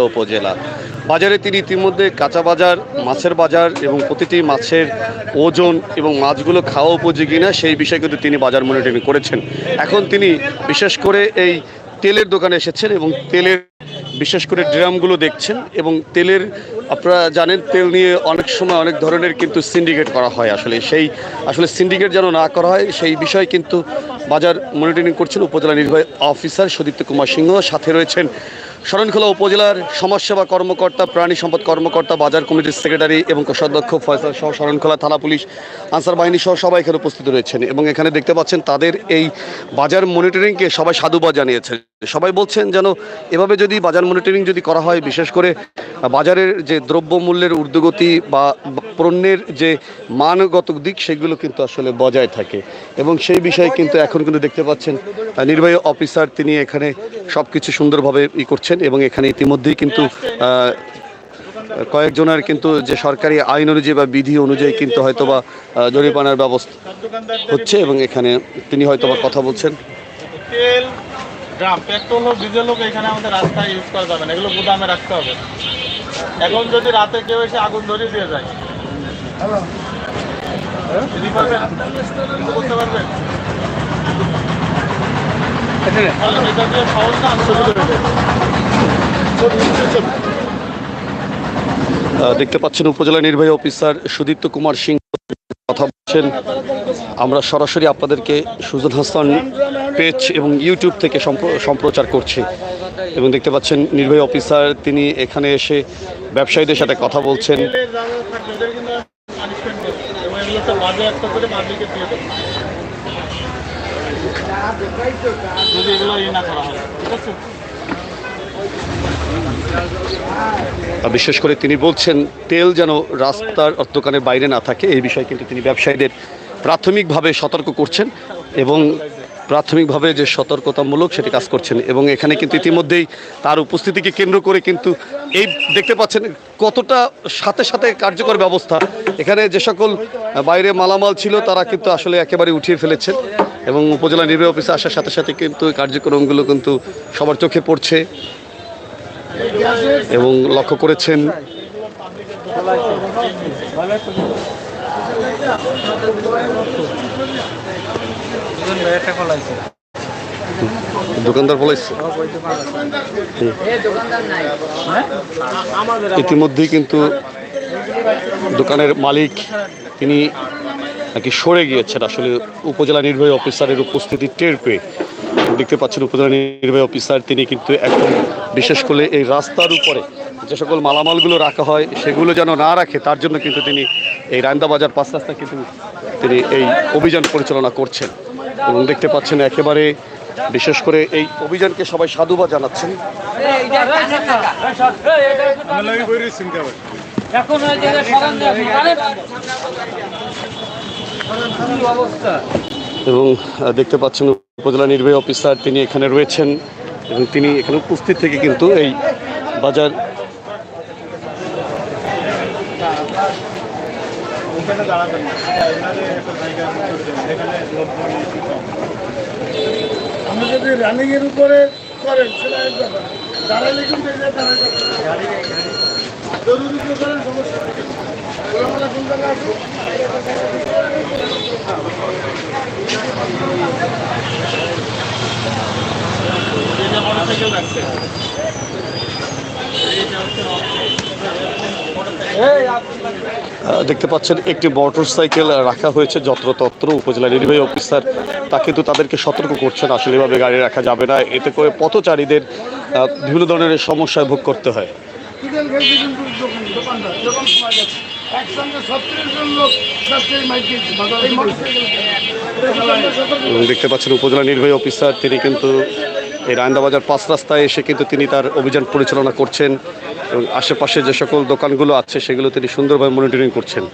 শরণখোলা উপজেলা। বাজারে তিনি ইতিমধ্যে কাঁচা বাজার, মাছের বাজার এবং প্রতিটি মাছের ওজন এবং মাছগুলো খাওয়া উপযোগী না, সেই বিষয়ে কিন্তু তিনি বাজার মনিটরিং করেছেন। এখন তিনি বিশেষ করে এই তেলের দোকানে এসেছেন এবং তেলের বিশেষ করে ড্রামগুলো দেখছেন এবং তেলের, আপনারা জানেন তেল নিয়ে অনেক সময় অনেক ধরনের কিন্তু সিন্ডিকেট করা হয়। আসলে সেই, আসলে সিন্ডিকেট যেন না করা হয়, সেই বিষয়ে কিন্তু বাজার মনিটরিং করছেন উপজেলা নির্বাহী অফিসার সদীপ্ত কুমার সিংহ। সাথে রয়েছেন শরণখোলা উপজেলার সমাজসেবা কর্মকর্তা, প্রাণী সম্পদ কর্মকর্তা, বাজার কমিটির সেক্রেটারি এবং কোষাধ্যক্ষ ফয়সাল সহ শরণখোলা থানা পুলিশ, আনসার বাহিনী সহ সবাই এখানে উপস্থিত রয়েছেন এবং এখানে দেখতে পাচ্ছেন তাদের এই বাজার মনিটরিংকে সবাই সাধুবাদ জানিয়েছেন। সবাই বলছেন যেন এভাবে যদি বাজার মনিটরিং যদি করা হয় বিশেষ করে বাজারের যে দ্রব্যমূল্যের ঊর্ধ্বগতি বা পণ্যের যে মানগত দিক সেগুলো কিন্তু আসলে বজায় থাকে। এবং সেই বিষয়ে কিন্তু এখন কিন্তু দেখতে পাচ্ছেন নির্বাহী অফিসার তিনি এখানে সব কিছু সুন্দরভাবে ই করছেন এবং এখানে ইতিমধ্যেই কিন্তু কয়েকজনের কিন্তু যে সরকারি আইন অনুযায়ী বা বিধি অনুযায়ী কিন্তু হয়তোবা আহ, জরিমানার ব্যবস্থা হচ্ছে এবং এখানে তিনি হয়তোবা কথা বলছেন। ড্রাম, পেট্রোল হোক, ডিজেল হোক, এখানে আমাদের রাস্তায় ইউজ করা যাবে না। এগুলো গুদামে রাখতে হবে। এখন যদি রাতে কেউ এসে আগুন ধরিয়ে দিয়ে যায় না দেখতে পাচ্ছেন উপজেলা নির্বাহী অফিসার সুদীপ্ত কুমার সিং। কথা বলছেন আমরা সরাসরি আপনাদেরকে সুজন হাসান পেজ এবং ইউটিউব থেকে সম্প্র- সম্প্রচার করছি। এবং দেখতে পাচ্ছেন নির্বাহী অফিসার, তিনি এখানে এসে ব্যবসায়ীদের সাথে কথা বলছেন। ঠিক আছে? বিশেষ করে তিনি বলছেন, তেল যেন রাস্তার দোকানের বাইরে না থাকে, এই বিষয়ে কিন্তু তিনি ব্যবসায়ীদের প্রাথমিকভাবে সতর্ক করছেন এবং প্রাথমিকভাবে যে সতর্কতামূলক সেটি কাজ করছেন। এবং এখানে কিন্তু ইতিমধ্যেই তার উপস্থিতিকে কেন্দ্র করে কিন্তু এই দেখতে পাচ্ছেন কতটা সাথে সাথে কার্যকর ব্যবস্থা। এখানে যে সকল বাইরে মালামাল ছিল, তারা কিন্তু আসলে একেবারে উঠিয়ে ফেলেছেন এবং উপজেলা নির্বাহী অফিসে আসার সাথে সাথে কিন্তু কার্যক্রমগুলো কিন্তু সবার চোখে পড়ছে। এবং লক্ষ্য করেছেন দোকানদার বলেছে। ইতিমধ্যেই কিন্তু দোকানের মালিক তিনি নাকি সরে গিয়েছেন। আসলে উপজেলা নির্বাহী অফিসারের উপস্থিতি টের পেয়ে দেখতে পাচ্ছেন উপজেলা নির্বাহী অফিসার, তিনি কিন্তু এখন বিশেষ করে এই রাস্তার উপরে যে সকল মালামালগুলো রাখা হয়, সেগুলো যেন না রাখে, তার জন্য কিন্তু তিনি এই রান্দা বাজার পাঁচ রাস্তা কিন্তু তিনি এই অভিযান পরিচালনা করছেন। এবং দেখতে পাচ্ছেন একেবারে বিশেষ করে এই অভিযানকে সবাই সাধুবাদ জানাচ্ছেন। অবস্থা এবং দেখতে পাচ্ছেন উপজেলা নির্বাহী অফিসার তিনি এখানে রয়েছেন এবং তিনি এখানে উপস্থিত থেকে কিন্তু এই বাজার করেন দেখতে পাচ্ছেন, একটি মোটর সাইকেল রাখা হয়েছে যত্রতত্র উপজেলা নির্বাহী অফিসার তা কিন্তু তাদেরকে সতর্ক করছেন, আসলে এভাবে গাড়ি রাখা যাবে না। এতে করে পথচারীদের বিভিন্ন ধরনের সমস্যায় ভোগ করতে হয়। মোটরসাইকেল দেখতে পাচ্ছেন, উপজেলা নির্বাহী অফিসার তিনি কিন্তু এই রায়ন্দাবাজার পাঁচ রাস্তায় এসে কিন্তু তিনি তার অভিযান পরিচালনা করছেন এবং আশেপাশে যে সকল দোকানগুলো আছে, সেগুলো তিনি সুন্দরভাবে মনিটরিং করছেন।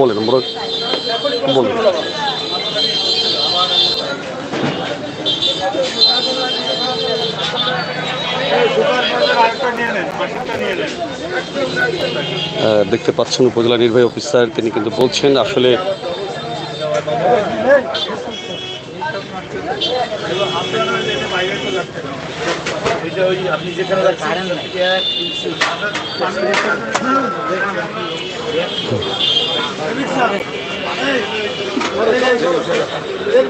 বলেন, বড় বলবেন দেখতে পাচ্ছেন উপজেলা নির্বাহী অফিসার তিনি কিন্তু বলছেন আসলে বাইরে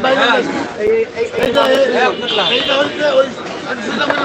বাইরে এইটা এইটা হচ্ছে ওই সেটা মানে